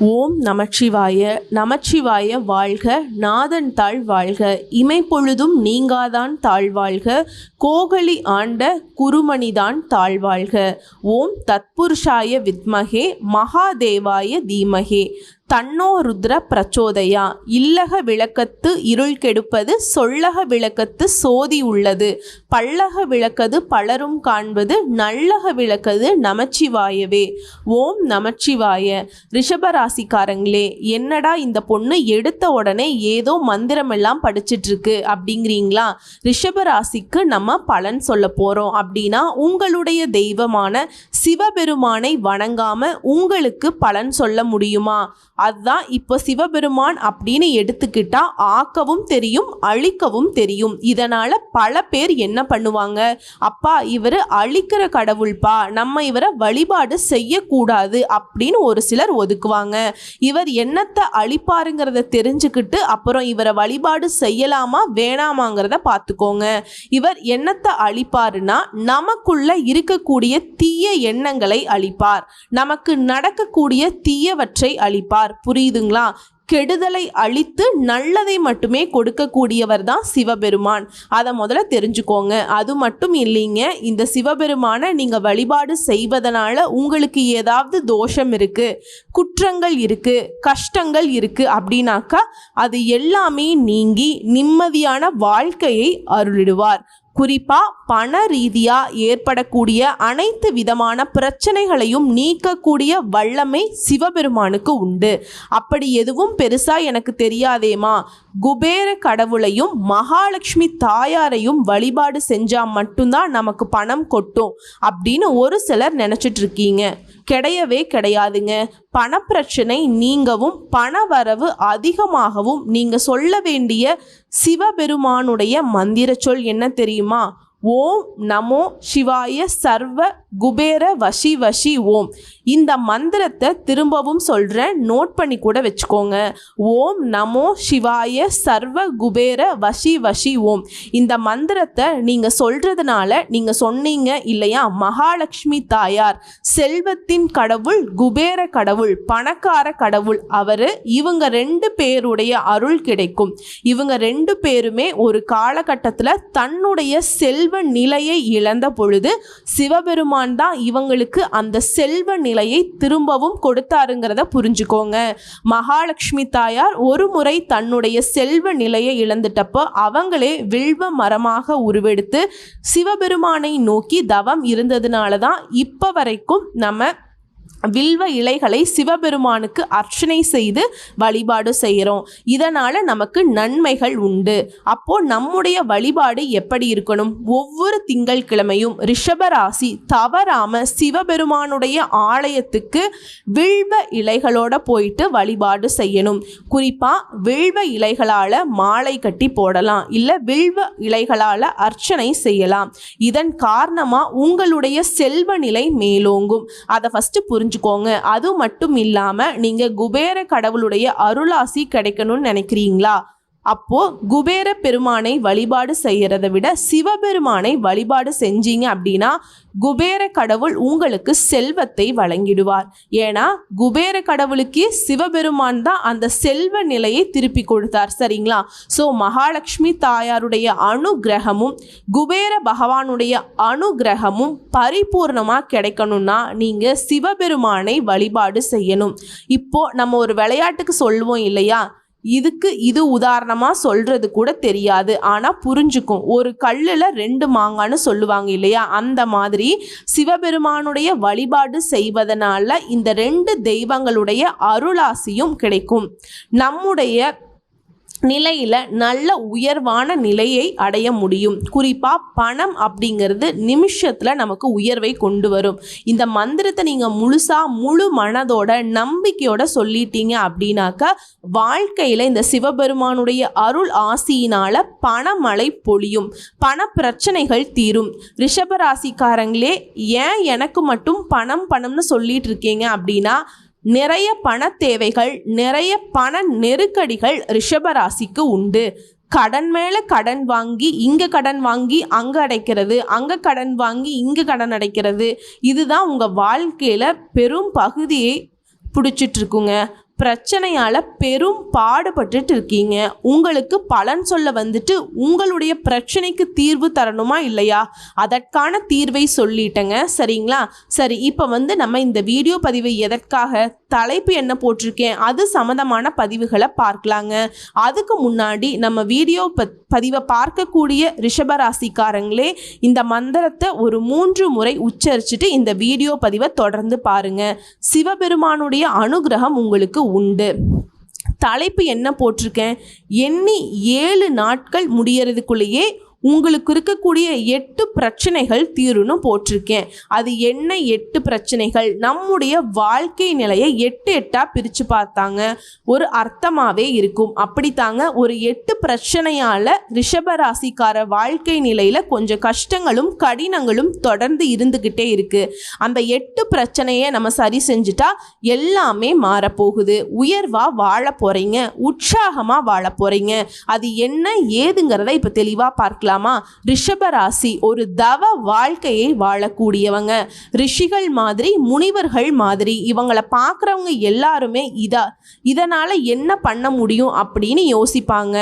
ஓம் நமச்சிவாய நமச்சிவாய வாழ்க நாதன் தாழ் வாழ்க இமைப்பொழுதும் நீங்காதான் தாழ்வாழ்க கோகலி ஆண்ட குருமணிதான் தாழ்வாழ்க ஓம் தத்புருஷாய வித்மகே மகாதேவாய தீமகே. தன்னோ ருத்ர பிரச்சோதயா இல்லக விளக்கத்து இருள் கெடுப்பது சொல்லக விளக்கத்து சோதி உள்ளது. பல்லக விளக்கது பலரும் காண்பது நல்லக விளக்கது நமச்சிவாயவே. ஓம் நமச்சிவாய. ரிஷபராசிக்காரங்களே என்னடா இந்த பொண்ணு எடுத்த உடனே ஏதோ மந்திரமெல்லாம் படிச்சிட்டு இருக்கு அப்படிங்கிறீங்களா? ரிஷபராசிக்கு நம்ம பலன் சொல்ல போகிறோம் அப்படின்னா உங்களுடைய தெய்வமான சிவபெருமானை வணங்காம உங்களுக்கு பலன் சொல்ல முடியுமா? அதுதான் இப்போ சிவபெருமான் அப்படின்னு எடுத்துக்கிட்டா ஆக்கவும் தெரியும் அழிக்கவும் தெரியும். இதனால பல பேர் என்ன பண்ணுவாங்க? அப்பா இவர் அழிக்கிற கடவுள்பா நம்ம இவரை வழிபாடு செய்யக்கூடாது அப்படின்னு ஒரு சிலர் ஒதுக்குவாங்க. இவர் என்னத்தை அழிப்பாருங்கிறத தெரிஞ்சுக்கிட்டு அப்புறம் இவரை வழிபாடு செய்யலாமா வேணாமாங்கிறத பார்த்துக்கோங்க. இவர் என்னத்தை அழிப்பாருன்னா நமக்குள்ள இருக்கக்கூடிய தீய எண்ணங்களை அழிப்பார். நமக்கு நடக்கக்கூடிய தீயவற்றை அழிப்பார். புரியுதுங்களா? கெடுதலை அழித்து நல்லதை மட்டுமே கொடுக்கக்கூடியவர் தான் சிவபெருமான். அதை முதல்ல தெரிஞ்சுக்கோங்க. அது மட்டும் இல்லைங்க இந்த சிவபெருமானை நீங்கள் வழிபாடு செய்வதனால உங்களுக்கு ஏதாவது தோஷம் இருக்குது குற்றங்கள் இருக்குது கஷ்டங்கள் இருக்குது அப்படின்னாக்கா அது எல்லாமே நீங்கி நிம்மதியான வாழ்க்கையை அருளிடுவார். குறிப்பாக பண ரீதியாக ஏற்படக்கூடிய அனைத்து விதமான பிரச்சனைகளையும் நீக்கக்கூடிய வல்லமை சிவபெருமானுக்கு உண்டு. அப்படி எதுவும் பெருசாக எனக்கு தெரியாதேமா குபேர கடவுளையும் மகாலட்சுமி தாயாரையும் வழிபாடு செஞ்சால் மட்டும்தான் நமக்கு பணம் கொட்டும் அப்படின்னு ஒரு சிலர் நினச்சிட்டு இருக்கீங்க. கிடையவே கிடையாதுங்க. பணப்பிரச்சனை நீங்கவும் பண வரவு அதிகமாகவும் நீங்கள் சொல்ல வேண்டிய சிவபெருமானுடைய மந்திர சொல் என்ன தெரியுமா? ஓம் நமோ சிவாய சர்வ குபேர வஷி வஷி ஓம். இந்த மந்திரத்தை திரும்பவும் சொல்கிறேன் நோட் பண்ணி கூட வச்சுக்கோங்க. ஓம் நமோ சிவாய சர்வ குபேர வஷி வஷி ஓம். இந்த மந்திரத்தை நீங்கள் சொல்கிறதுனால நீங்கள் சொன்னீங்க இல்லையா? மகாலட்சுமி தாயார் செல்வத்தின் கடவுள் குபேர கடவுள் பணக்கார கடவுள் அவர் இவங்க ரெண்டு பேருடைய அருள் கிடைக்கும். இவங்க ரெண்டு பேருமே ஒரு காலகட்டத்தில் தன்னுடைய செல்வ நிலையை இழந்த பொழுது சிவபெருமான் தான் இவங்களுக்கு அந்த செல்வ நிலையை திரும்பவும் கொடுத்தாருங்கிறத புரிஞ்சுக்கோங்க. மகாலட்சுமி தாயார் ஒரு முறை தன்னுடைய செல்வ நிலையை இழந்துட்டப்போ அவங்களே வில்வ மரமாக உருவெடுத்து சிவபெருமானை நோக்கி தவம் இருந்ததுனால தான் இப்போ வரைக்கும் நம்ம வில்வ இலைகளை சிவபெருமானுக்கு அர்ச்சனை செய்து வழிபாடு செய்கிறோம். இதனால் நமக்கு நன்மைகள் உண்டு. அப்போ நம்முடைய வழிபாடு எப்படி இருக்கணும்? ஒவ்வொரு திங்கட்கிழமையும் ரிஷபராசி தவறாம சிவபெருமானுடைய ஆலயத்துக்கு வில்வ இலைகளோட போயிட்டு வழிபாடு செய்யணும். குறிப்பாக வில்வ இலைகளால் மாலை கட்டி போடலாம். இல்லை வில்வ இலைகளால் அர்ச்சனை செய்யலாம். இதன் காரணமாக உங்களுடைய செல்வ நிலை மேலோங்கும். அதை ஃபஸ்ட்டு புரிஞ்சு புரிஞ்சுக்கோங்க. அது மட்டும் இல்லாமல் நீங்கள் குபேர கடவுளுடைய அருளாசி கிடைக்கணும்னு நினைக்கிறீங்களா? அப்போ குபேர பெருமானை வழிபாடு செய்கிறத விட சிவபெருமானை வழிபாடு செஞ்சீங்க அப்படின்னா குபேர கடவுள் உங்களுக்கு செல்வத்தை வழங்கிடுவார். ஏன்னா குபேர கடவுளுக்கு சிவபெருமான் தான் அந்த செல்வ நிலையை திருப்பி கொடுத்தார். சரிங்களா? ஸோ மகாலட்சுமி தாயாருடைய அனுகிரகமும் குபேர பகவானுடைய அனுகிரகமும் பரிபூர்ணமாக கிடைக்கணும்னா நீங்கள் சிவபெருமானை வழிபாடு செய்யணும். இப்போ நம்ம ஒரு விளையாட்டுக்கு சொல்லுவோம் இல்லையா? இதுக்கு இது உதாரணமாக சொல்கிறது கூட தெரியாது. ஆனால் புரிஞ்சுக்கும். ஒரு கல்லில் ரெண்டு மாங்கான்னு சொல்லுவாங்க இல்லையா? அந்த மாதிரி சிவபெருமானுடைய வழிபாடு செய்வதனால இந்த ரெண்டு தெய்வங்களுடைய அருளாசியும் கிடைக்கும். நம்முடைய நிலையில் நல்ல உயர்வான நிலையை அடைய முடியும். குறிப்பாக பணம் அப்படிங்கிறது நிமிஷத்தில் நமக்கு உயர்வை கொண்டு வரும். இந்த மந்திரத்தை நீங்கள் முழுசாக முழு மனதோட நம்பிக்கையோட சொல்லிட்டீங்க அப்படின்னாக்கா வாழ்க்கையில் இந்த சிவபெருமானுடைய அருள் ஆசியினால் பணமழை பொழியும். பண பிரச்சனைகள் தீரும் ரிஷபராசிக்காரங்களே ஏன் எனக்கு மட்டும் பணம் பணம்னு சொல்லிட்டு இருக்கீங்க அப்படின்னா நிறைய பண தேவைகள் நிறைய பண நெருக்கடிகள் ரிஷபராசிக்கு உண்டு. கடன் மேலே கடன் வாங்கி இங்கே கடன் வாங்கி அங்கே அடைக்கிறது அங்கே கடன் வாங்கி இங்கே கடன் அடைக்கிறது. இதுதான் உங்கள் வாழ்க்கையில் பெரும் பகுதியை பிடிச்சிட்ருக்குங்க. பிரச்சனையால் பெரும் பாடுபட்டுட்டு இருக்கீங்க. உங்களுக்கு பலன் சொல்ல வந்துட்டு உங்களுடைய பிரச்சனைக்கு தீர்வு தரணுமா இல்லையா? அதற்கான தீர்வை சொல்லிட்டேங்க. சரிங்களா? சரி இப்போ வந்து நம்ம இந்த வீடியோ பதிவை எதற்காக தலைப்பு என்ன போட்டிருக்கேன்? அது சம்மந்தமான பதிவுகளை பார்க்கலாங்க. அதுக்கு முன்னாடி நம்ம வீடியோ பதிவை பார்க்கக்கூடிய ரிஷபராசிக்காரங்களே இந்த மந்திரத்தை ஒரு மூன்று முறை உச்சரிச்சுட்டு இந்த வீடியோ பதிவை தொடர்ந்து பாருங்க. சிவபெருமானுடைய அனுகிரகம் உங்களுக்கு உண்டு. தலைப்பு என்ன போட்டிருக்கேன்? எண்ணி ஏழு நாட்கள் முடியறதுக்குள்ளேயே உங்களுக்கு இருக்கக்கூடிய எட்டு பிரச்சனைகள் தீரும்னு போட்டிருக்கேன். அது என்ன எட்டு பிரச்சனைகள்? நம்முடைய வாழ்க்கை நிலையை எட்டு எட்டாக பிரித்து பார்த்தாங்க. ஒரு அர்த்தமாகவே இருக்கும். அப்படித்தாங்க. ஒரு எட்டு பிரச்சனையால் ரிஷபராசிக்கார வாழ்க்கை நிலையில் கொஞ்சம் கஷ்டங்களும் கடினங்களும் தொடர்ந்து இருந்துக்கிட்டே இருக்குது அந்த எட்டு பிரச்சனையை நம்ம சரி செஞ்சுட்டா எல்லாமே மாறப்போகுது. உயர்வாக வாழ போகிறீங்க உற்சாகமாக வாழ போகிறீங்க அது என்ன ஏதுங்கிறத இப்போ தெளிவாக பார்க்கலாம். ரிஷப ராசி ஒரு தவ வாழ்க்கையை வாழக்கூடியவங்க. ரிஷிகள் மாதிரி முனிவர்கள் மாதிரி இவங்களை பார்க்குறவங்க எல்லாருமே இதா இதனால் என்ன பண்ண முடியும் அப்படின்னு யோசிப்பாங்க.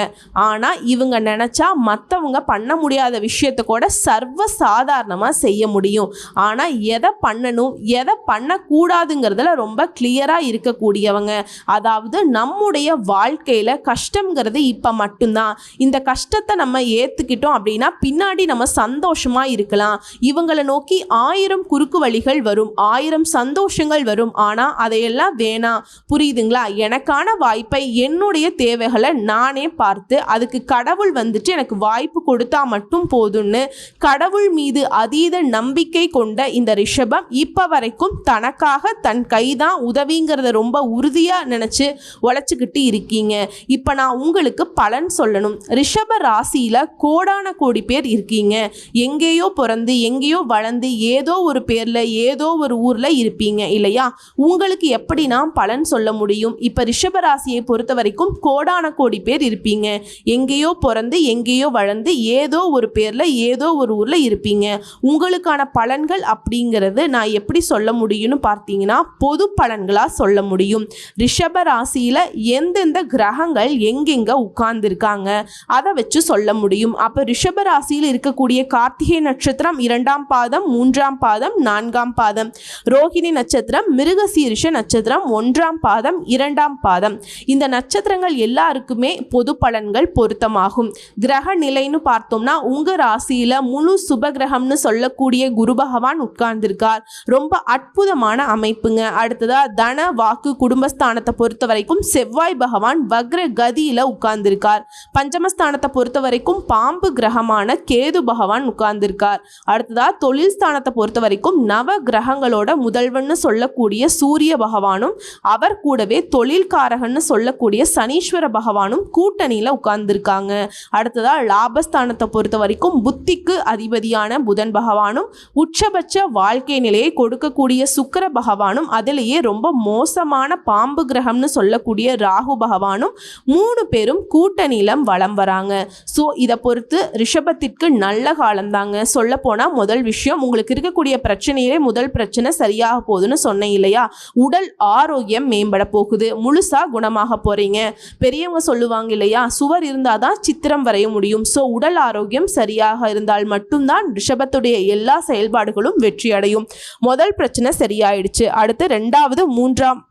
ஆனால் இவங்க நினச்சா மற்றவங்க பண்ண முடியாத விஷயத்த கூட சர்வ சாதாரணமாக செய்ய முடியும். ஆனால் எதை பண்ணணும் எதை பண்ணக்கூடாதுங்கிறதுல ரொம்ப கிளியராக இருக்கக்கூடியவங்க. அதாவது நம்முடைய வாழ்க்கையில் கஷ்டங்கிறது இப்போ மட்டும்தான். இந்த கஷ்டத்தை நம்ம ஏற்றுக்கிட்டோம் அப்படின்னா பின்னாடி நம்ம சந்தோஷமாக இருக்கலாம். இவங்களை நோக்கி ஆயிரம் குறுக்கு வழிகள் வரும் ஆயிரம் சந்தோஷங்கள் வரும். ஆனால் அதையெல்லாம் வேணாம். புரியுதுங்களா? எனக்கான வாய்ப்பை என்னுடைய தேவைகளை நானே பார்த்து அதுக்கு கடவுள் வந்துட்டு எனக்கு வாய்ப்பு கொடுத்தா மட்டும் போதும்னு கடவுள் மீது அதீத நம்பிக்கை கொண்ட இந்த ரிஷபம் இப்போ வரைக்கும் தனக்காக தன் கைதான் உதவிங்கிறத ரொம்ப உறுதியாக நினச்சி உழைச்சிக்கிட்டு இருக்கீங்க. இப்போ நான் உங்களுக்கு பலன் சொல்லணும். ரிஷப ராசியில் கோடான கோடி பேர் இருக்கீங்க? எங்கேயோ பிறந்து எங்கேயோ வளர்ந்து ஏதோ ஒரு பேரில் ஏதோ ஒரு ஊரில் இருப்பீங்க இல்லையா? உங்களுக்கு எப்படி நான் பலன் சொல்ல முடியும்? இப்போ ரிஷபராசியை பொறுத்த வரைக்கும் கோடான கோடி பேர் இருப்பீங்க. எங்கேயோ பிறந்து எங்கேயோ வளர்ந்து ஏதோ ஒரு பேரில் ஏதோ ஒரு ஊரில் இருப்பீங்க. உங்களுக்கான பலன்கள் அப்படிங்கிறது நான் எப்படி சொல்ல முடியும்னு பார்த்தீங்கன்னா பொது பலன்களாக சொல்ல முடியும். ரிஷப ராசியில் எந்தெந்த கிரகங்கள் எங்கெங்க உட்கார்ந்துருக்காங்க அதை வச்சு சொல்ல முடியும். அப்போ ரிஷப ராசியில் இருக்கக்கூடிய கார்த்திகை நட்சத்திரம் இரண்டாம் பாதம் மூன்றாம் பாதம் நான்காம் பாதம். ரோஹிணி நட்சத்திரம் மிருகசீரிஷ நட்சத்திரம் ஒன்றாம் பாதம் இரண்டாம் பாதம். இந்த நட்சத்திரங்கள் எல்லாருக்குமே பொது பலன்கள் பொருத்தமாகும். கிரக நிலைன்னு பார்த்தோம்னா உங்க ராசியில முழு சுபகிரகம்னு சொல்லக்கூடிய குரு பகவான் உட்கார்ந்திருக்கார். ரொம்ப அற்புதமான அமைப்புங்க. அடுத்ததா தன வாக்கு குடும்பஸ்தானத்தை பொறுத்த வரைக்கும் செவ்வாய் பகவான் வக்ர கதியில உட்கார்ந்திருக்கார். பஞ்சமஸ்தானத்தை பொறுத்த வரைக்கும் பாம்பு கிரகமான கேது பகவான் உட்கார்ந்திருக்கார். அடுத்ததா தொழில் ஸ்தானத்தை பொறுத்த வரைக்கும் நவ கிரகங்களோட முதல்வன்னு சொல்லக்கூடிய சூரிய பகவானும் அவர் கூடவே தொழில்காரகன்னு சொல்லக்கூடிய சனீஸ்வர பகவானும் கூட்டணியில் உட்கார்ந்துருக்காங்க. அடுத்ததா லாபஸ்தானத்தை பொறுத்த வரைக்கும் புத்திக்கு அதிபதியான புதன் பகவானும் உச்சபட்ச வாழ்க்கை நிலையை கொடுக்கக்கூடிய சுக்கிர பகவானும் அதிலேயே ரொம்ப மோசமான பாம்பு கிரகம்னு சொல்லக்கூடிய ராகு பகவானும் மூணு பேரும் கூட்டணியிலம் வலம் வராங்க. ஸோ இதை பொறுத்து ரிஷபத்திற்கு நல்ல காலம்தாங்க. சொல்ல போனால் முதல் விஷயம் உங்களுக்கு இருக்கக்கூடிய பிரச்சனையிலே முதல் பிரச்சனை சரியாக போகுதுன்னு சொன்னேன் இல்லையா? உடல் ஆரோக்கியம் மேம்பட போகுது. முழுசாக குணமாக போகிறீங்க பெரியவங்க சொல்லுவாங்க இல்லையா? சுவர் இருந்தால் தான் சித்திரம் வரைய முடியும். ஸோ உடல் ஆரோக்கியம் சரியாக இருந்தால் மட்டும்தான் ரிஷபத்துடைய எல்லா செயல்பாடுகளும் வெற்றி அடையும் முதல் பிரச்சனை சரியாயிடுச்சு. அடுத்து ரெண்டாவது மூன்றாம்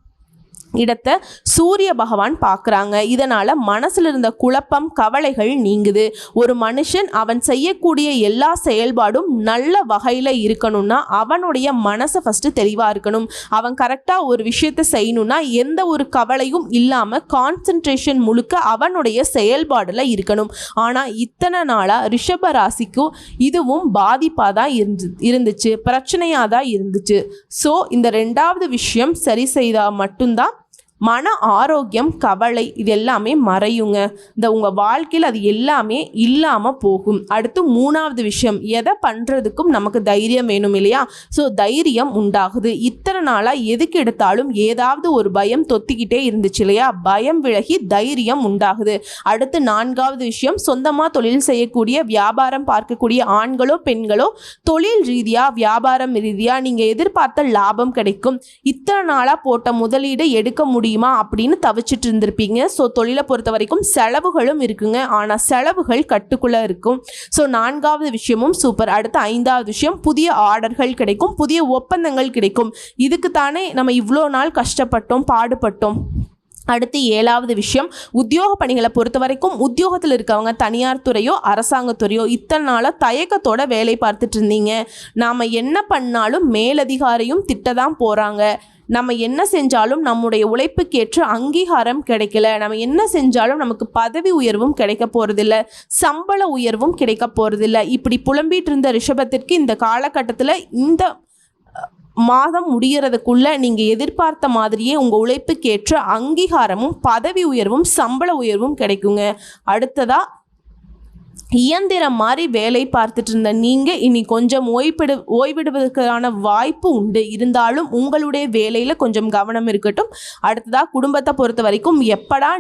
இடத்தை சூரிய பகவான் பார்க்குறாங்க. இதனால் மனசில் இருந்த குழப்பம் கவலைகள் நீங்குது. ஒரு மனுஷன் அவன் செய்யக்கூடிய எல்லா செயல்பாடும் நல்ல வகையில் இருக்கணும்னா அவனுடைய மனசை ஃபஸ்ட்டு தெளிவாக இருக்கணும். அவன் கரெக்டாக ஒரு விஷயத்தை செய்யணும்னா எந்த ஒரு கவலையும் இல்லாமல் கான்சன்ட்ரேஷன் முழுக்க அவனுடைய செயல்பாடில் இருக்கணும். ஆனால் இத்தனை நாளாக ரிஷப ராசிக்கும் இதுவும் பாதிப்பாக தான் இருந்து இருந்துச்சு. பிரச்சனையாக தான் இருந்துச்சு. ஸோ இந்த ரெண்டாவது விஷயம் சரி செய்தால் மட்டும்தான் மன ஆரோக்கியம் கவலை இது எல்லாமே மறையுங்க. இந்த உங்கள் வாழ்க்கையில் அது எல்லாமே இல்லாமல் போகும். அடுத்து மூணாவது விஷயம் எதை பண்ணுறதுக்கும் நமக்கு தைரியம் வேணும் இல்லையா? ஸோ தைரியம் உண்டாகுது. இத்தனை நாளாக எதுக்கு எடுத்தாலும் ஏதாவது ஒரு பயம் தொத்திக்கிட்டே இருந்துச்சு இல்லையா? பயம் விலகி தைரியம் உண்டாகுது. அடுத்து நான்காவது விஷயம் சொந்தமாக தொழில் செய்யக்கூடிய வியாபாரம் பார்க்கக்கூடிய ஆண்களோ பெண்களோ தொழில் ரீதியாக வியாபாரம் ரீதியாக நீங்கள் எதிர்பார்த்த லாபம் கிடைக்கும். இத்தனை நாளாக போட்ட முதலீடு எடுக்க முடியும். முடியுமா அப்படின்னு தவிச்சிட்டு இருந்திருப்பீங்க. ஸோ தொழிலை பொறுத்த வரைக்கும் செலவுகளும் இருக்குங்க. ஆனால் செலவுகள் கட்டுக்குள்ளே இருக்கும். ஸோ நான்காவது விஷயமும் சூப்பர் அடுத்து ஐந்தாவது விஷயம் புதிய ஆர்டர்கள் கிடைக்கும் புதிய ஒப்பந்தங்கள் கிடைக்கும். இதுக்கு தானே நம்ம இவ்வளோ நாள் கஷ்டப்பட்டோம் பாடுபட்டோம். அடுத்து ஏழாவது விஷயம் உத்தியோக பணிகளை பொறுத்த வரைக்கும் உத்தியோகத்தில் இருக்கவங்க தனியார் துறையோ அரசாங்கத்துறையோ இத்தனை நாளாக தயக்கத்தோட வேலை பார்த்துட்டு இருந்தீங்க. நாம் என்ன பண்ணாலும் மேலதிகாரியும் திட்ட தான் போகிறாங்க நம்ம என்ன செஞ்சாலும் நம்முடைய உழைப்புக்கேற்ற அங்கீகாரம் கிடைக்கல. நம்ம என்ன செஞ்சாலும் நமக்கு பதவி உயர்வும் கிடைக்க போகிறதில்ல சம்பள உயர்வும் கிடைக்க போகிறதில்ல இப்படி புலம்பிட்டு இருந்த ரிஷபத்திற்கு இந்த காலகட்டத்தில் இந்த மாதம் முடியறதுக்குள்ள நீங்கள் எதிர்பார்த்த மாதிரியே உங்கள் உழைப்புக்கேற்ற அங்கீகாரமும் பதவி உயர்வும் சம்பள உயர்வும் கிடைக்குங்க. அடுத்ததாக இயந்திரம் மாதிரி வேலை பார்த்துட்டு இருந்த நீங்கள் இனி கொஞ்சம் ஓய்விடு ஓய்விடுவதற்கான வாய்ப்பு உண்டு. இருந்தாலும் உங்களுடைய வேலையில் கொஞ்சம் கவனம் இருக்கட்டும். அடுத்ததாக குடும்பத்தை பொறுத்த வரைக்கும் எப்படா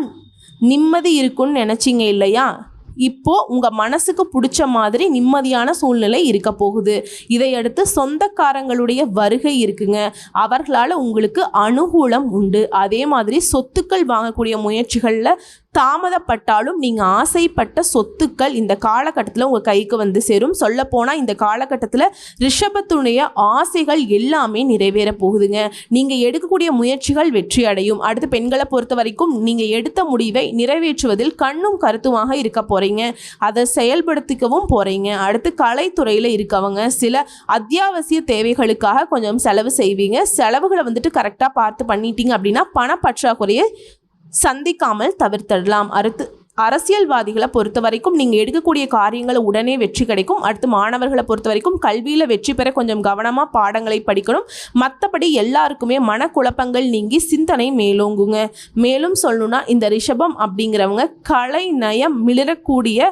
நிம்மதி இருக்குன்னு நினச்சிங்க இல்லையா? இப்போ உங்கள் மனசுக்கு பிடிச்ச மாதிரி நிம்மதியான சூழ்நிலை இருக்க போகுது. இதையடுத்து சொந்தக்காரங்களுடைய வருகை இருக்குங்க. அவர்களால் உங்களுக்கு அனுகூலம் உண்டு. அதே மாதிரி சொத்துக்கள் வாங்கக்கூடிய முயற்சிகளில் தாமதப்பட்டாலும் நீங்கள் ஆசைப்பட்ட சொத்துக்கள் இந்த காலகட்டத்தில் உங்கள் கைக்கு வந்து சேரும். சொல்லப்போனால் இந்த காலகட்டத்தில் ரிஷபத்துடைய ஆசைகள் எல்லாமே நிறைவேற போகுதுங்க. நீங்கள் எடுக்கக்கூடிய முயற்சிகள் வெற்றி அடையும். அடுத்து பெண்களை பொறுத்த வரைக்கும் நீங்கள் எடுத்த முடிவை நிறைவேற்றுவதில் கண்ணும் கருத்துமாக இருக்க போகிறீங்க அதை செயல்படுத்திக்கவும் போகிறீங்க அடுத்து கலைத்துறையில் இருக்கவங்க சில அத்தியாவசிய தேவைகளுக்காக கொஞ்சம் செலவு செய்வீங்க. செலவுகளை வந்துட்டு கரெக்டாக பார்த்து பண்ணிட்டீங்க அப்படின்னா பணப்பற்றாக்குறையை சந்திக்காமல் தவிர்த்திடலாம். அடுத்து அரசியல்வாதிகளை பொறுத்த வரைக்கும் நீங்கள் எடுக்கக்கூடிய காரியங்களை உடனே வெற்றி கிடைக்கும். அடுத்து மாணவர்களை பொறுத்த வரைக்கும் கல்வியில் வெற்றி பெற கொஞ்சம் கவனமாக பாடங்களை படிக்கணும். மற்றபடி எல்லாருக்குமே மனக்குழப்பங்கள் நீங்கி சிந்தனை மேலோங்குங்க. மேலும் சொல்லணும்னா இந்த ரிஷபம் அப்படிங்கிறவங்க கலை நயம் மிளரக்கூடிய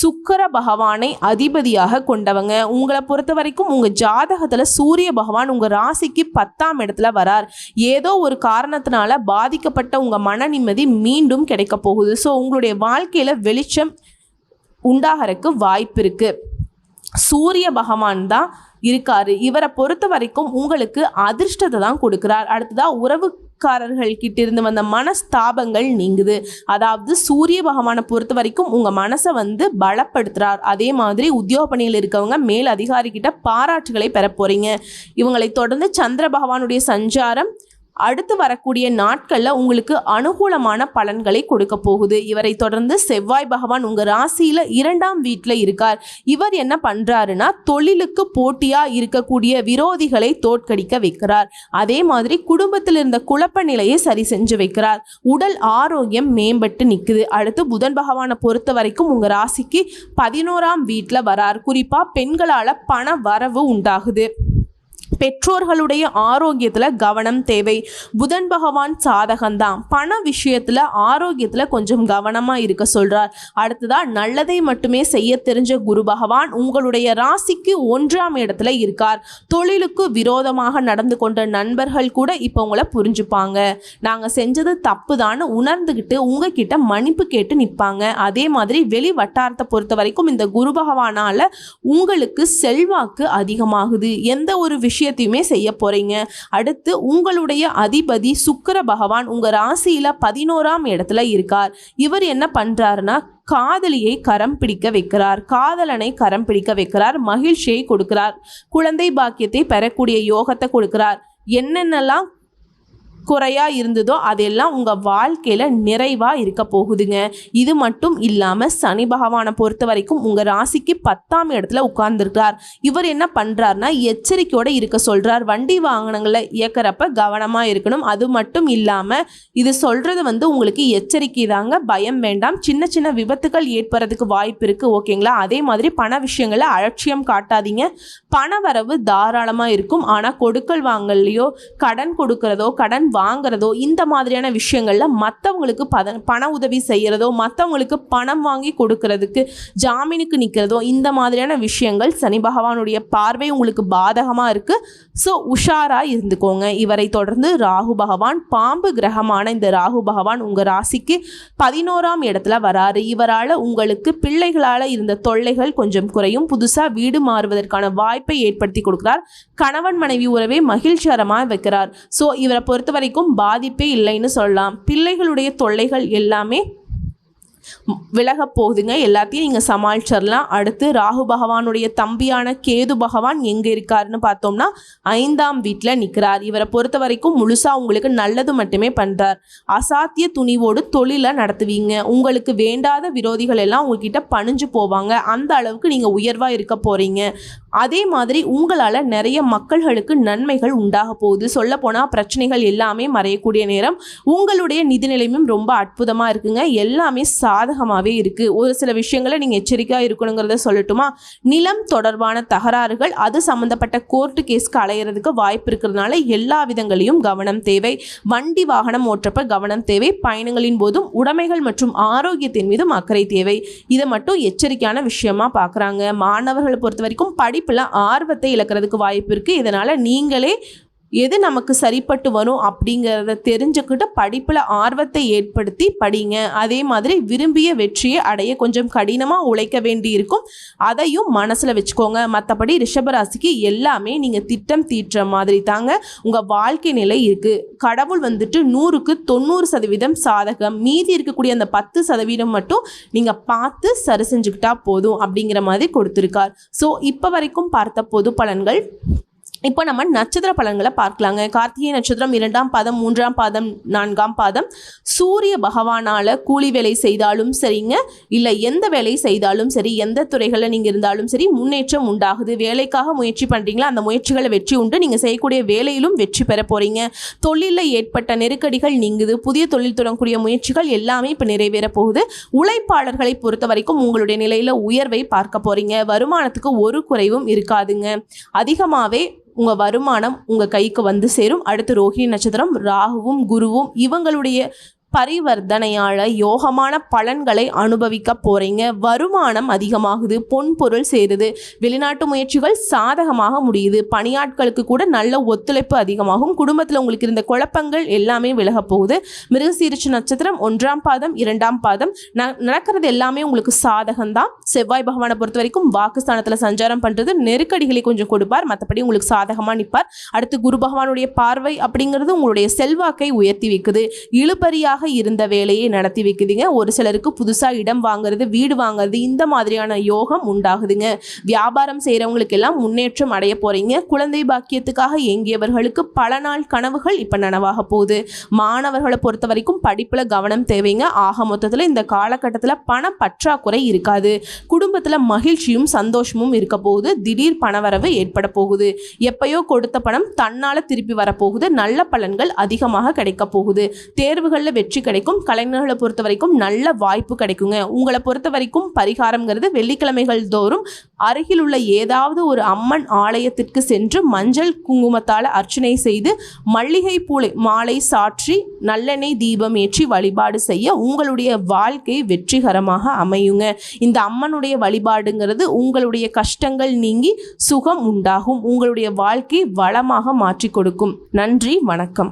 சுக்கர பகவானை அதிபதியாக கொண்டவங்க. உங்களை பொறுத்த வரைக்கும் உங்கள் ஜாதகத்தில் சூரிய பகவான் உங்கள் ராசிக்கு பத்தாம் இடத்துல வரார். ஏதோ ஒரு காரணத்தினால பாதிக்கப்பட்ட உங்கள் மன நிம்மதி மீண்டும் கிடைக்க போகுது. ஸோ உங்களுடைய வாழ்க்கையில் வெளிச்சம் உண்டாகிறதுக்கு வாய்ப்பு இருக்குது சூரிய பகவான் தான் இருக்காரு. இவரை பொறுத்த வரைக்கும் உங்களுக்கு அதிர்ஷ்டத்தை தான் கொடுக்குறார். அடுத்ததாக உறவு உறவுக்காரர்கள் கிட்ட இருந்து வந்த மனஸ்தாபங்கள் நீங்குது. அதாவது சூரிய பகவானை பொறுத்த வரைக்கும் உங்கள் மனசை வந்து பலப்படுத்துறார். அதே மாதிரி உத்தியோக பணியில் இருக்கவங்க மேல் அதிகாரி கிட்ட பாராட்டுகளை பெற போறீங்க. இவங்களை தொடர்ந்து சந்திர பகவானுடைய சஞ்சாரம் அடுத்து வரக்கூடிய நாட்களில் உங்களுக்கு அனுகூலமான பலன்களை கொடுக்க போகுது. இவரை தொடர்ந்து செவ்வாய் பகவான் உங்கள் ராசியில் இரண்டாம் வீட்டில் இருக்கார். இவர் என்ன பண்ணுறாருன்னா தொழிலுக்கு போட்டியாக இருக்கக்கூடிய விரோதிகளை தோற்கடிக்க வைக்கிறார். அதே மாதிரி குடும்பத்தில் இருந்த குழப்ப நிலையை சரி செஞ்சு வைக்கிறார். உடல் ஆரோக்கியம் மேம்பட்டு நிற்குது அடுத்து புதன் பகவானை பொறுத்த வரைக்கும் உங்கள் ராசிக்கு பதினோராம் வீட்டில் வரார். குறிப்பாக பெண்களால் பண வரவு உண்டாகுது. பெற்றோர்களுடைய ஆரோக்கியத்தில் கவனம் தேவை. புதன் பகவான் சாதகம்தான். பண விஷயத்தில் ஆரோக்கியத்தில் கொஞ்சம் கவனமாக இருக்க சொல்கிறார் அடுத்ததாக நல்லதை மட்டுமே செய்ய தெரிஞ்ச குரு பகவான் உங்களுடைய ராசிக்கு ஒன்றாம் இடத்துல இருக்கார். தொழிலுக்கு விரோதமாக நடந்து கொண்ட நண்பர்கள் கூட இப்போ உங்களை புரிஞ்சுப்பாங்க. நாங்கள் செஞ்சது தப்பு தான் உணர்ந்துக்கிட்டு உங்ககிட்ட மன்னிப்பு கேட்டு நிற்பாங்க அதே மாதிரி வெளி வட்டாரத்தை பொறுத்த வரைக்கும் இந்த குரு பகவானால் உங்களுக்கு செல்வாக்கு அதிகமாகுது. எந்த ஒரு விஷயத்தையுமே செய்ய போறீங்க. அடுத்து உங்களுடைய அதிபதி சுக்கர பகவான் உங்க ராசியில பதினோராம் இடத்துல இருக்கார். இவர் என்ன பண்றாருன்னா காதலியை கரம் பிடிக்க வைக்கிறார். காதலனை கரம் பிடிக்க வைக்கிறார். மகிழ்ச்சியை கொடுக்கிறார். குழந்தை பாக்கியத்தை பெறக்கூடிய யோகத்தை கொடுக்கிறார். என்னென்னலாம் குறையா இருந்ததோ அதெல்லாம் உங்கள் வாழ்க்கையில் நிறைவாக இருக்க போகுதுங்க. இது மட்டும் இல்லாமல் சனி பகவானை பொறுத்த வரைக்கும் உங்கள் ராசிக்கு பத்தாம் இடத்துல உட்கார்ந்துருக்கார் இவர் என்ன பண்ணுறாருனா எச்சரிக்கையோடு இருக்க சொல்கிறார் வண்டி வாகனங்களை இயக்கிறப்ப கவனமாக இருக்கணும். அது மட்டும் இல்லாமல் இது சொல்கிறது வந்து உங்களுக்கு எச்சரிக்கை தாங்க பயம் வேண்டாம். சின்ன சின்ன விபத்துகள் ஏற்படுறதுக்கு வாய்ப்பு இருக்குது ஓகேங்களா? அதே மாதிரி பண விஷயங்களை அலட்சியம் காட்டாதீங்க. பண வரவு தாராளமாக இருக்கும். ஆனால் கொடுக்கல் வாங்கலையோ கடன் கொடுக்கறதோ கடன் வாங்குறதோ இந்த மாதிரியான விஷயங்களில் மற்றவங்களுக்கு பத பண உதவி செய்கிறதோ மற்றவங்களுக்கு பணம் வாங்கி கொடுக்கறதுக்கு ஜாமீனுக்கு நிற்கிறதோ இந்த மாதிரியான விஷயங்கள் சனி பகவானுடைய பார்வை உங்களுக்கு பாதகமாக இருக்குது ஸோ உஷாராக இருந்துக்கோங்க. இவரை தொடர்ந்து ராகு பகவான் பாம்பு கிரகமான இந்த ராகு பகவான் உங்கள் ராசிக்கு பதினோராம் இடத்துல வராரு. இவரால் உங்களுக்கு பிள்ளைகளால் இருந்த தொல்லைகள் கொஞ்சம் குறையும். புதுசாக வீடு மாறுவதற்கான வாய்ப்பை ஏற்படுத்தி கொடுக்கிறார். கணவன் மனைவி உறவை மகிழ்ச்சிகரமாக வைக்கிறார். ஸோ இவரை பொறுத்தவரை வரைக்கும் பாதிப்பே இல்லைன்னு சொல்லலாம். பிள்ளைகளுடைய தொல்லைகள் எல்லாமே விலக போகுதுங்க எல்லாத்தையும் நீங்கள் சமாளிச்சிடலாம் அடுத்து ராகு பகவானுடைய தம்பியான கேது பகவான் எங்கே இருக்காருன்னு பார்த்தோம்னா ஐந்தாம் வீட்டில் நிற்கிறார் இவரை பொறுத்த வரைக்கும் முழுசாக உங்களுக்கு நல்லது மட்டுமே பண்ணுறார் அசாத்திய துணிவோடு தொழிலை நடத்துவீங்க. உங்களுக்கு வேண்டாத விரோதிகள் எல்லாம் உங்ககிட்ட பணிஞ்சு போவாங்க. அந்த அளவுக்கு நீங்கள் உயர்வாக இருக்க போகிறீங்க அதே மாதிரி உங்களால் நிறைய மக்கள்களுக்கு நன்மைகள் உண்டாக போகுது. சொல்லப்போனால் பிரச்சனைகள் எல்லாமே மறையக்கூடிய நேரம். உங்களுடைய நிதிநிலையும் ரொம்ப அற்புதமாக இருக்குங்க. எல்லாமே சாதகமாகவே இருக்குது ஒரு சில விஷயங்களை நீங்கள் எச்சரிக்கையாக இருக்கணுங்கிறத சொல்லட்டுமா? நிலம் தொடர்பான தகராறுகள் அது சம்மந்தப்பட்ட கோர்ட்டு கேஸ்க்கு அலையிறதுக்கு வாய்ப்பு இருக்கிறதுனால எல்லா விதங்களையும் கவனம் தேவை. வண்டி வாகனம் ஓட்டுறப்ப கவனம் தேவை. பயணங்களின் போதும் உடைமைகள் மற்றும் ஆரோக்கியத்தின் மீதும் அக்கறை தேவை. இதை மட்டும் எச்சரிக்கையான விஷயமா பார்க்குறாங்க மாணவர்களை பொறுத்த வரைக்கும் படிப்பில் ஆர்வத்தை இழக்கிறதுக்கு வாய்ப்பு இருக்குது இதனால் நீங்களே எது நமக்கு சரிப்பட்டு வரும் அப்படிங்கிறத தெரிஞ்சுக்கிட்டு படிப்பில் ஆர்வத்தை ஏற்படுத்தி படிங்க. அதே மாதிரி விரும்பிய வெற்றியை அடைய கொஞ்சம் கடினமாக உழைக்க வேண்டி இருக்கும் அதையும் மனசில் வச்சுக்கோங்க. மற்றபடி ரிஷபராசிக்கு எல்லாமே நீங்கள் திட்டம் தீட்டுற மாதிரி தாங்க உங்கள் வாழ்க்கை நிலை இருக்குது கடவுள் வந்துட்டு நூறுக்கு தொண்ணூறு சதவீதம் சாதகம். மீதி இருக்கக்கூடிய அந்த பத்து சதவீதம் மட்டும் நீங்கள் பார்த்து சரி செஞ்சுக்கிட்டா போதும் அப்படிங்கிற மாதிரி கொடுத்துருக்கார். ஸோ இப்போ வரைக்கும் பார்த்த பொது பலன்கள் இப்போ நம்ம நட்சத்திர பலன்களை பார்க்கலாங்க. கார்த்திகை நட்சத்திரம் இரண்டாம் பாதம் மூன்றாம் பாதம் நான்காம் பாதம். சூரிய பகவானால் கூலி வேலை செய்தாலும் சரிங்க. இல்லை எந்த வேலை செய்தாலும் சரி எந்த துறைகளில் நீங்கள் இருந்தாலும் சரி முன்னேற்றம் உண்டாகுது. வேலைக்காக முயற்சி பண்ணுறீங்களா அந்த முயற்சிகளை வெற்றி உண்டு. நீங்கள் செய்யக்கூடிய வேலையிலும் வெற்றி பெற போகிறீங்க தொழிலில் ஏற்பட்ட நெருக்கடிகள் நீங்குது. புதிய தொழில் தொடங்கக்கூடிய முயற்சிகள் எல்லாமே இப்போ நிறைவேற போகுது. உழைப்பாளர்களை பொறுத்த வரைக்கும் உங்களுடைய நிலையில் உயர்வை பார்க்க போகிறீங்க வருமானத்துக்கு ஒரு குறைவும் இருக்காதுங்க. அதிகமாகவே உங்கள் வருமானம் உங்கள் கைக்கு வந்து சேரும். அடுத்து ரோஹிணி நட்சத்திரம் ராகுவும் குருவும் இவங்களுடைய பரிவர்த்தனையால் யோகமான பலன்களை அனுபவிக்க போகிறீங்க வருமானம் அதிகமாகுது பொன் பொருள் சேருது வெளிநாட்டு முயற்சிகள் சாதகமாக முடியுது பணியாட்களுக்கு கூட நல்ல ஒத்துழைப்பு அதிகமாகும் குடும்பத்தில் உங்களுக்கு இருந்த குழப்பங்கள் எல்லாமே விலக போகுது. மிருகசீரிச்சு நட்சத்திரம் ஒன்றாம் பாதம் இரண்டாம் பாதம் ந நடக்கிறது எல்லாமே உங்களுக்கு சாதகம்தான். செவ்வாய் பகவானை பொறுத்த வரைக்கும் வாக்குஸ்தானத்தில் சஞ்சாரம் பண்ணுறது நெருக்கடிகளை கொஞ்சம் கொடுப்பார் மற்றபடி உங்களுக்கு சாதகமாக நிற்பார் அடுத்து குரு பகவானுடைய பார்வை அப்படிங்கிறது உங்களுடைய செல்வாக்கை உயர்த்தி வைக்குது. இழுபறியாக இருந்த வேலையை நடத்தி வைக்குதுங்க. ஒரு சிலருக்கு புதுசாக இடம் வாங்குறது வீடு வாங்குறது இந்த மாதிரியான யோகம் உண்டாகுதுங்க. வியாபாரம் செய்கிறவங்களுக்கு எல்லாம் முன்னேற்றம் அடைய போகிறீங்க குழந்தை பாக்கியத்துக்காக ஏங்கியவர்களுக்கு பல நாள் கனவுகள் இப்போ நனவாக போகுது. மாணவர்களை பொறுத்த வரைக்கும் படிப்பில் கவனம் தேவைங்க. ஆக மொத்தத்தில் இந்த காலகட்டத்தில் பண பற்றாக்குறை இருக்காது. குடும்பத்தில் மகிழ்ச்சியும் சந்தோஷமும் இருக்க போகுது. திடீர் பணவரவு ஏற்பட போகுது. எப்பயோ கொடுத்த பணம் தன்னால் திருப்பி வரப்போகுது. நல்ல பலன்கள் அதிகமாக கிடைக்க போகுது. தேர்வுகளில் வெற்றி கிடைக்கும். கலைஞர்களை பொறுத்த வரைக்கும் நல்ல வாய்ப்பு கிடைக்குங்க. உங்களை பொறுத்த வரைக்கும் பரிகாரம்ங்கிறது வெள்ளிக்கிழமைகள் தோறும் அருகில் உள்ள ஏதாவது ஒரு அம்மன் ஆலயத்திற்கு சென்று மஞ்சள் குங்குமத்தால் அர்ச்சனை செய்து மல்லிகை பூளை மாலை சாற்றி நல்லெண்ணெய் தீபம் ஏற்றி வழிபாடு செய்ய உங்களுடைய வாழ்க்கை வெற்றிகரமாக அமையுங்க. இந்த அம்மனுடைய வழிபாடுங்கிறது உங்களுடைய கஷ்டங்கள் நீங்கி சுகம் உண்டாகும். உங்களுடைய வாழ்க்கை வளமாக மாற்றி கொடுக்கும். நன்றி வணக்கம்.